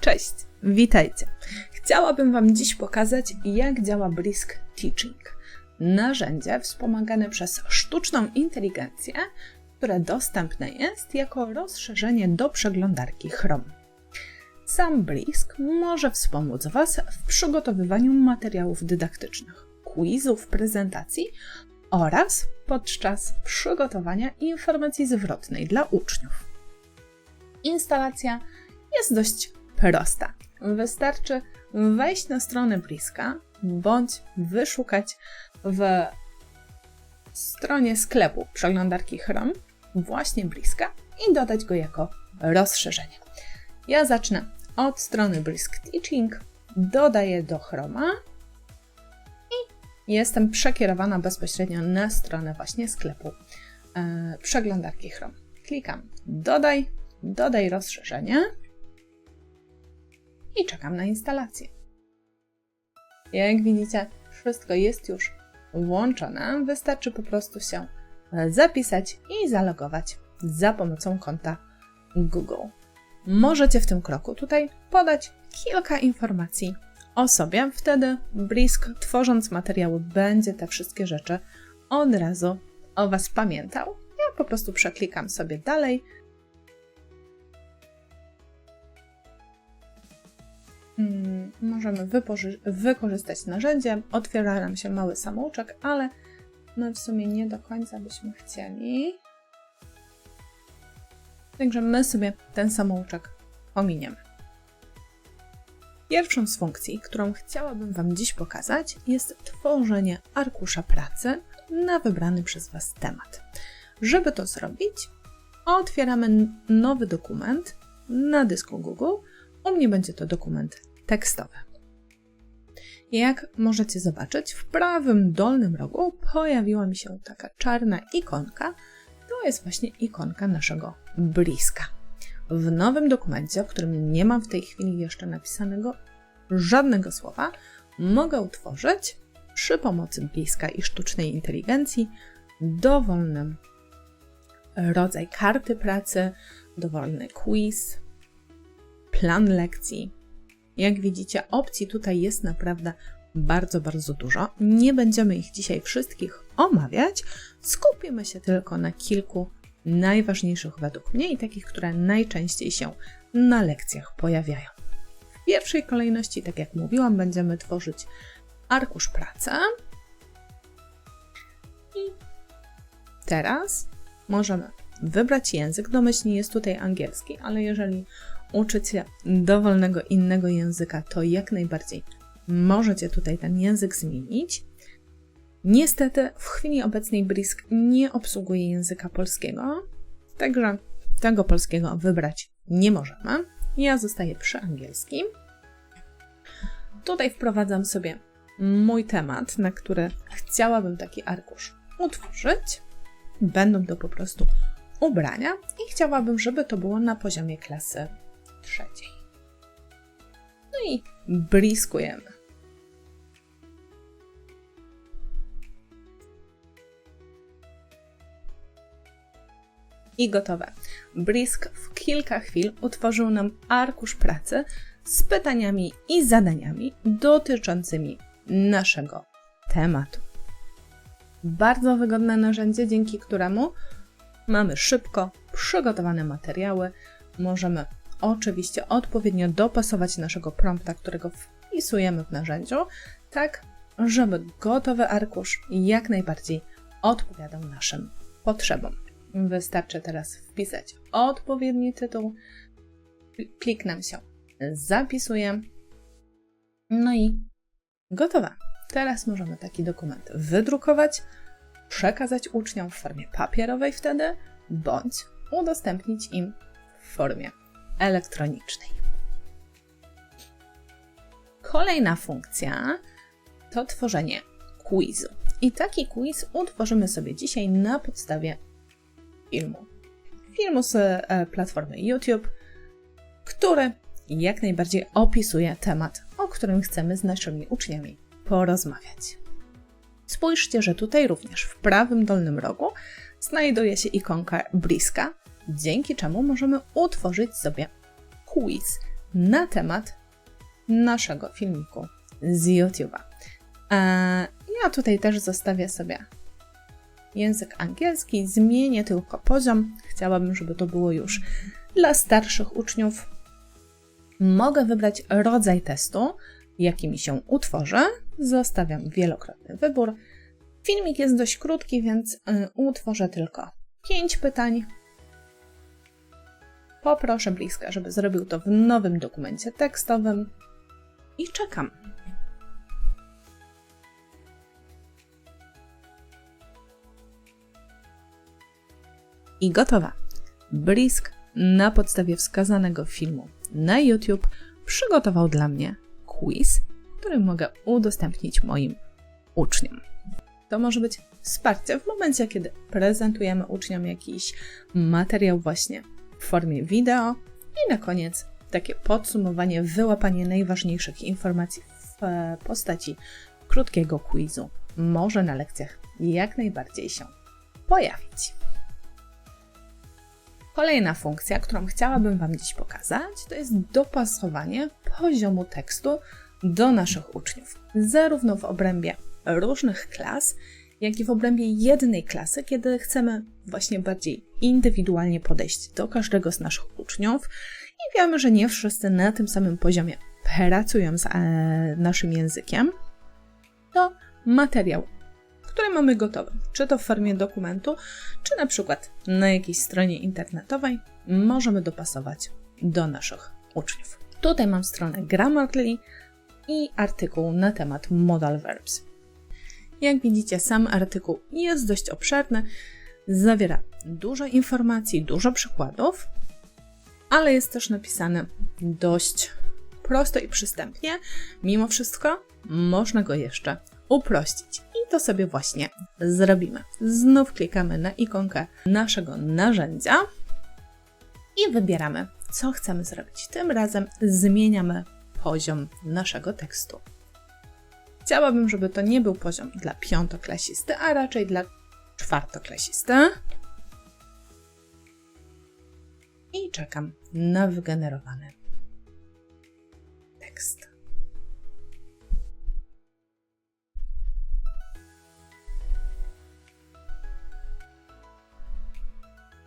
Cześć, witajcie. Chciałabym Wam dziś pokazać, jak działa Brisk Teaching. Narzędzie wspomagane przez sztuczną inteligencję, które dostępne jest jako rozszerzenie do przeglądarki Chrome. Sam Brisk może wspomóc Was w przygotowywaniu materiałów dydaktycznych, quizów, prezentacji oraz podczas przygotowania informacji zwrotnej dla uczniów. Instalacja jest dość prosta. Wystarczy wejść na stronę Bliska bądź wyszukać w stronie sklepu przeglądarki Chrome właśnie Bliska i dodać go jako rozszerzenie. Ja zacznę od strony Brisk Teaching, dodaję do Chroma i jestem przekierowana bezpośrednio na stronę właśnie sklepu e, przeglądarki Chrome. Klikam dodaj, dodaj rozszerzenie i czekam na instalację. Jak widzicie, wszystko jest już włączone. Wystarczy po prostu się zapisać i zalogować za pomocą konta Google. Możecie w tym kroku tutaj podać kilka informacji o sobie. Wtedy Brisk, tworząc materiały, będzie te wszystkie rzeczy od razu o Was pamiętał. Ja po prostu przeklikam sobie dalej możemy wykorzystać narzędzie. Otwiera nam się mały samouczek, ale my w sumie nie do końca byśmy chcieli. Także my sobie ten samouczek ominiemy. Pierwszą z funkcji, którą chciałabym Wam dziś pokazać, jest tworzenie arkusza pracy na wybrany przez Was temat. Żeby to zrobić, otwieramy nowy dokument na dysku Google. U mnie będzie to dokument tekstowe. Jak możecie zobaczyć, w prawym dolnym rogu pojawiła mi się taka czarna ikonka. To jest właśnie ikonka naszego bliska. W nowym dokumencie, w którym nie mam w tej chwili jeszcze napisanego żadnego słowa, mogę utworzyć przy pomocy bliska i sztucznej inteligencji dowolny rodzaj karty pracy, dowolny quiz, plan lekcji, jak widzicie, opcji tutaj jest naprawdę bardzo, bardzo dużo. Nie będziemy ich dzisiaj wszystkich omawiać. Skupimy się tylko na kilku najważniejszych według mnie i takich, które najczęściej się na lekcjach pojawiają. W pierwszej kolejności, tak jak mówiłam, będziemy tworzyć arkusz pracy. I teraz możemy wybrać język. Domyślnie jest tutaj angielski, ale jeżeli uczyć się dowolnego innego języka, to jak najbardziej możecie tutaj ten język zmienić. Niestety w chwili obecnej Brisk nie obsługuje języka polskiego, także tego polskiego wybrać nie możemy. Ja zostaję przy angielskim. Tutaj wprowadzam sobie mój temat, na który chciałabym taki arkusz utworzyć. Będą to po prostu ubrania i chciałabym, żeby to było na poziomie klasy trzeciej. No i bliskujemy. I gotowe. Brisk w kilka chwil utworzył nam arkusz pracy z pytaniami i zadaniami dotyczącymi naszego tematu. Bardzo wygodne narzędzie, dzięki któremu mamy szybko przygotowane materiały, możemy oczywiście odpowiednio dopasować naszego prompta, którego wpisujemy w narzędziu, tak żeby gotowy arkusz jak najbardziej odpowiadał naszym potrzebom. Wystarczy teraz wpisać odpowiedni tytuł, kliknę się zapisuję, no i gotowa. Teraz możemy taki dokument wydrukować, przekazać uczniom w formie papierowej wtedy, bądź udostępnić im w formie elektronicznej. Kolejna funkcja to tworzenie quizu. I taki quiz utworzymy sobie dzisiaj na podstawie filmu. Filmu z e, platformy YouTube, który jak najbardziej opisuje temat, o którym chcemy z naszymi uczniami porozmawiać. Spójrzcie, że tutaj również w prawym dolnym rogu znajduje się ikonka bliska, dzięki czemu możemy utworzyć sobie quiz na temat naszego filmiku z YouTube'a. E, ja tutaj też zostawię sobie język angielski, zmienię tylko poziom. Chciałabym, żeby to było już dla starszych uczniów. Mogę wybrać rodzaj testu, jaki mi się utworzy. Zostawiam wielokrotny wybór. Filmik jest dość krótki, więc y, utworzę tylko 5 pytań. Poproszę bliska, żeby zrobił to w nowym dokumencie tekstowym i czekam. I gotowa. Brisk na podstawie wskazanego filmu na YouTube przygotował dla mnie quiz, który mogę udostępnić moim uczniom. To może być wsparcie w momencie, kiedy prezentujemy uczniom jakiś materiał właśnie w formie wideo. I na koniec takie podsumowanie, wyłapanie najważniejszych informacji w e, postaci krótkiego quizu. Może na lekcjach jak najbardziej się pojawić. Kolejna funkcja, którą chciałabym Wam dziś pokazać, to jest dopasowanie poziomu tekstu do naszych uczniów, zarówno w obrębie różnych klas, jak i w obrębie jednej klasy, kiedy chcemy właśnie bardziej indywidualnie podejść do każdego z naszych uczniów i wiemy, że nie wszyscy na tym samym poziomie pracują z e, naszym językiem, to materiał, który mamy gotowy, czy to w formie dokumentu, czy na przykład na jakiejś stronie internetowej, możemy dopasować do naszych uczniów. Tutaj mam stronę Grammarly i artykuł na temat modal verbs. Jak widzicie, sam artykuł jest dość obszerny, zawiera dużo informacji, dużo przykładów, ale jest też napisany dość prosto i przystępnie. Mimo wszystko można go jeszcze uprościć. I to sobie właśnie zrobimy. Znów klikamy na ikonkę naszego narzędzia i wybieramy, co chcemy zrobić. Tym razem zmieniamy poziom naszego tekstu. Chciałabym, żeby to nie był poziom dla piątoklasisty, a raczej dla czwartoklasisty. I czekam na wygenerowany tekst.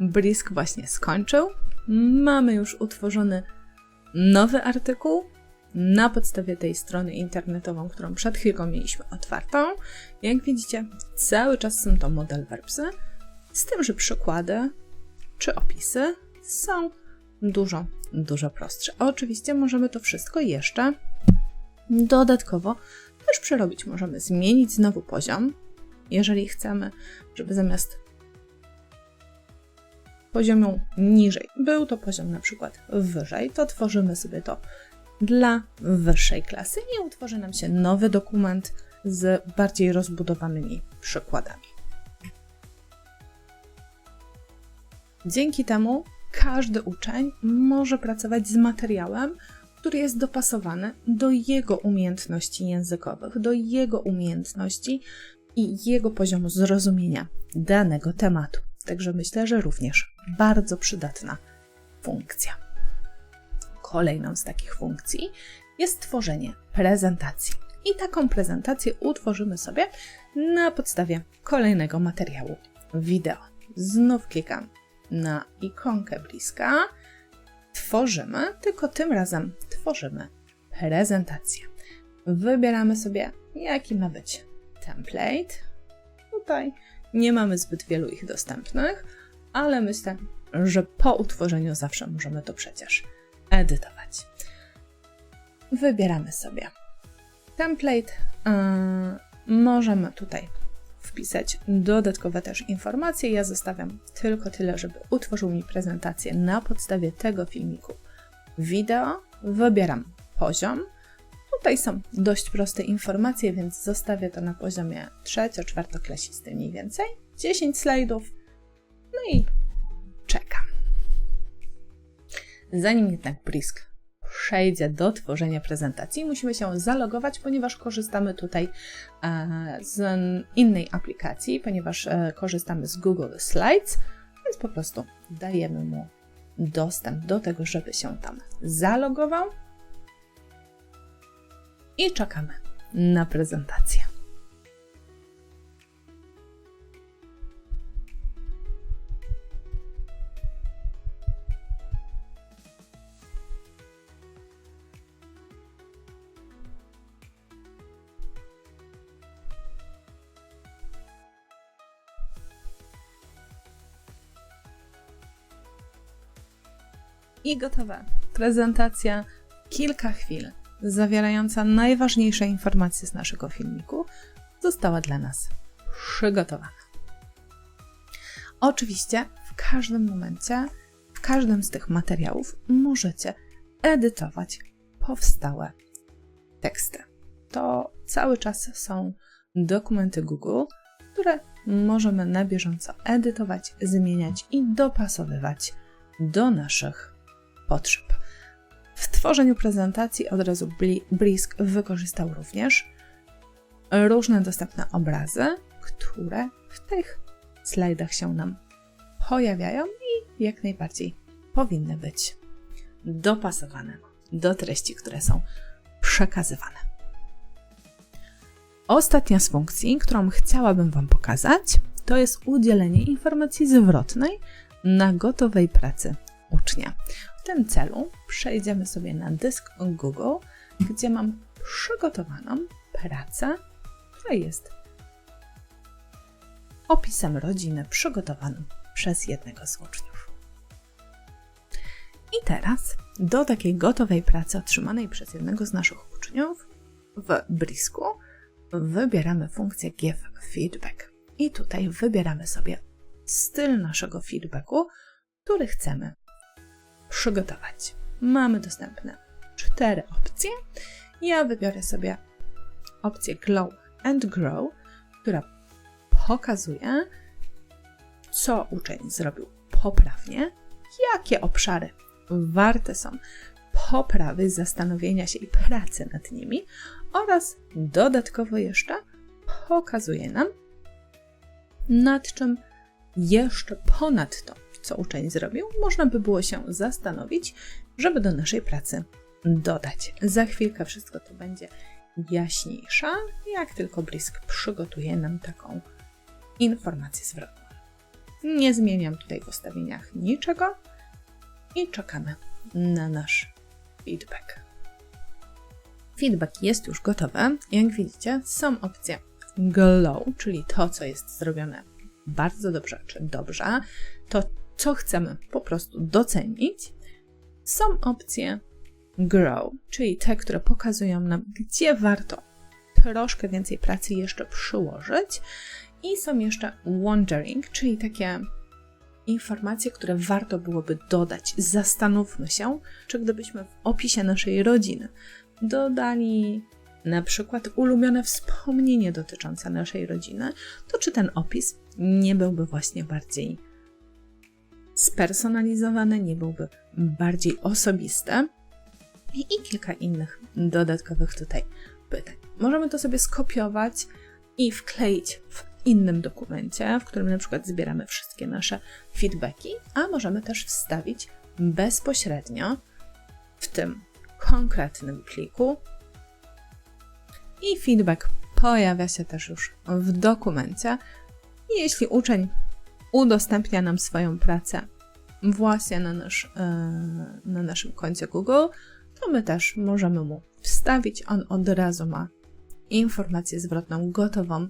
Brisk właśnie skończył. Mamy już utworzony nowy artykuł na podstawie tej strony internetową, którą przed chwilą mieliśmy otwartą. Jak widzicie, cały czas są to model verbsy, z tym, że przykłady czy opisy są dużo, dużo prostsze. oczywiście możemy to wszystko jeszcze dodatkowo też przerobić. Możemy zmienić znowu poziom, jeżeli chcemy, żeby zamiast poziomu niżej był to poziom na przykład wyżej, to tworzymy sobie to dla wyższej klasy i utworzy nam się nowy dokument z bardziej rozbudowanymi przykładami. Dzięki temu każdy uczeń może pracować z materiałem, który jest dopasowany do jego umiejętności językowych, do jego umiejętności i jego poziomu zrozumienia danego tematu. Także myślę, że również bardzo przydatna funkcja. Kolejną z takich funkcji jest tworzenie prezentacji. I taką prezentację utworzymy sobie na podstawie kolejnego materiału wideo. Znów klikam na ikonkę bliska. Tworzymy, tylko tym razem tworzymy prezentację. Wybieramy sobie, jaki ma być template. Tutaj nie mamy zbyt wielu ich dostępnych, ale myślę, że po utworzeniu zawsze możemy to przecież edytować. Wybieramy sobie template. Możemy tutaj wpisać dodatkowe też informacje. Ja zostawiam tylko tyle, żeby utworzył mi prezentację na podstawie tego filmiku wideo. Wybieram poziom. Tutaj są dość proste informacje, więc zostawię to na poziomie trzecio-czwartoklasisty mniej więcej. 10 slajdów. No i Zanim jednak Brisk przejdzie do tworzenia prezentacji, musimy się zalogować, ponieważ korzystamy tutaj e, z innej aplikacji, ponieważ e, korzystamy z Google Slides, więc po prostu dajemy mu dostęp do tego, żeby się tam zalogował. I czekamy na prezentację. I gotowe. Prezentacja kilka chwil, zawierająca najważniejsze informacje z naszego filmiku, została dla nas przygotowana. Oczywiście w każdym momencie, w każdym z tych materiałów możecie edytować powstałe teksty. To cały czas są dokumenty Google, które możemy na bieżąco edytować, zmieniać i dopasowywać do naszych potrzeb. W tworzeniu prezentacji od razu Brisk wykorzystał również różne dostępne obrazy, które w tych slajdach się nam pojawiają i jak najbardziej powinny być dopasowane do treści, które są przekazywane. Ostatnia z funkcji, którą chciałabym Wam pokazać, to jest udzielenie informacji zwrotnej na gotowej pracy ucznia. W tym celu przejdziemy sobie na dysk Google, gdzie mam przygotowaną pracę, która jest opisem rodziny przygotowaną przez jednego z uczniów. I teraz do takiej gotowej pracy otrzymanej przez jednego z naszych uczniów w Brisku wybieramy funkcję Give Feedback. I tutaj wybieramy sobie styl naszego feedbacku, który chcemy przygotować. Mamy dostępne cztery opcje. Ja wybiorę sobie opcję Glow and Grow, która pokazuje, co uczeń zrobił poprawnie, jakie obszary warte są poprawy, zastanowienia się i pracy nad nimi oraz dodatkowo jeszcze pokazuje nam, nad czym jeszcze ponadto co uczeń zrobił, można by było się zastanowić, żeby do naszej pracy dodać. Za chwilkę wszystko to będzie jaśniejsze, jak tylko Blisk przygotuje nam taką informację zwrotną. Nie zmieniam tutaj w ustawieniach niczego i czekamy na nasz feedback. Feedback jest już gotowy. Jak widzicie, są opcje glow, czyli to, co jest zrobione bardzo dobrze czy dobrze, to co chcemy po prostu docenić. Są opcje grow, czyli te, które pokazują nam, gdzie warto troszkę więcej pracy jeszcze przyłożyć. I są jeszcze wondering, czyli takie informacje, które warto byłoby dodać. Zastanówmy się, czy gdybyśmy w opisie naszej rodziny dodali na przykład ulubione wspomnienie dotyczące naszej rodziny, to czy ten opis nie byłby właśnie bardziej spersonalizowane, nie byłby bardziej osobiste i, kilka innych dodatkowych tutaj pytań. Możemy to sobie skopiować i wkleić w innym dokumencie, w którym na przykład zbieramy wszystkie nasze feedbacki, a możemy też wstawić bezpośrednio w tym konkretnym pliku. I feedback pojawia się też już w dokumencie. Jeśli uczeń udostępnia nam swoją pracę właśnie na, nasz, e, na naszym koncie Google, to my też możemy mu wstawić. On od razu ma informację zwrotną gotową.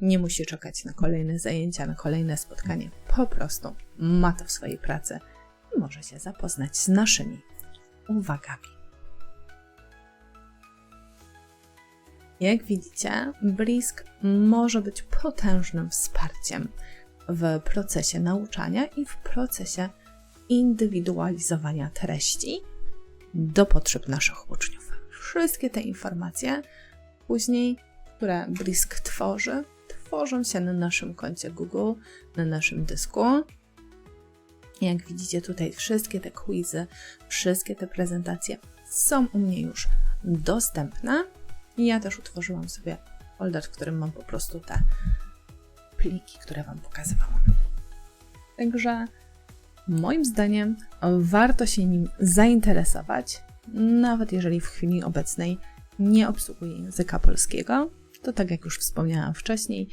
Nie musi czekać na kolejne zajęcia, na kolejne spotkanie. Po prostu ma to w swojej pracy i może się zapoznać z naszymi uwagami. Jak widzicie, Blisk może być potężnym wsparciem w procesie nauczania i w procesie indywidualizowania treści do potrzeb naszych uczniów. Wszystkie te informacje później, które Brisk tworzy, tworzą się na naszym koncie Google, na naszym dysku. Jak widzicie tutaj, wszystkie te quizy, wszystkie te prezentacje są u mnie już dostępne. Ja też utworzyłam sobie folder, w którym mam po prostu te pliki, które Wam pokazywałam. Także Moim zdaniem warto się nim zainteresować, nawet jeżeli w chwili obecnej nie obsługuje języka polskiego. To tak jak już wspomniałam wcześniej,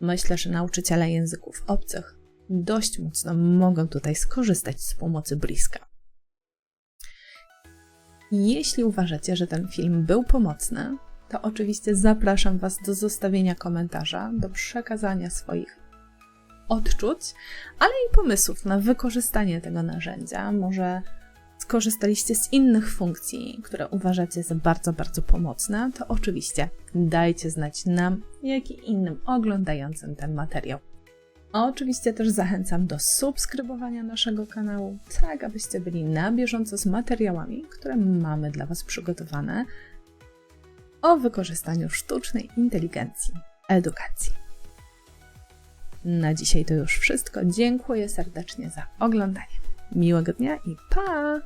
myślę, że nauczyciele języków obcych dość mocno mogą tutaj skorzystać z pomocy bliska. Jeśli uważacie, że ten film był pomocny, to oczywiście zapraszam Was do zostawienia komentarza, do przekazania swoich odczuć, ale i pomysłów na wykorzystanie tego narzędzia. Może skorzystaliście z innych funkcji, które uważacie za bardzo, bardzo pomocne, to oczywiście dajcie znać nam, jak i innym oglądającym ten materiał. Oczywiście też zachęcam do subskrybowania naszego kanału, tak abyście byli na bieżąco z materiałami, które mamy dla Was przygotowane o wykorzystaniu sztucznej inteligencji edukacji. Na dzisiaj to już wszystko. Dziękuję serdecznie za oglądanie. Miłego dnia i pa!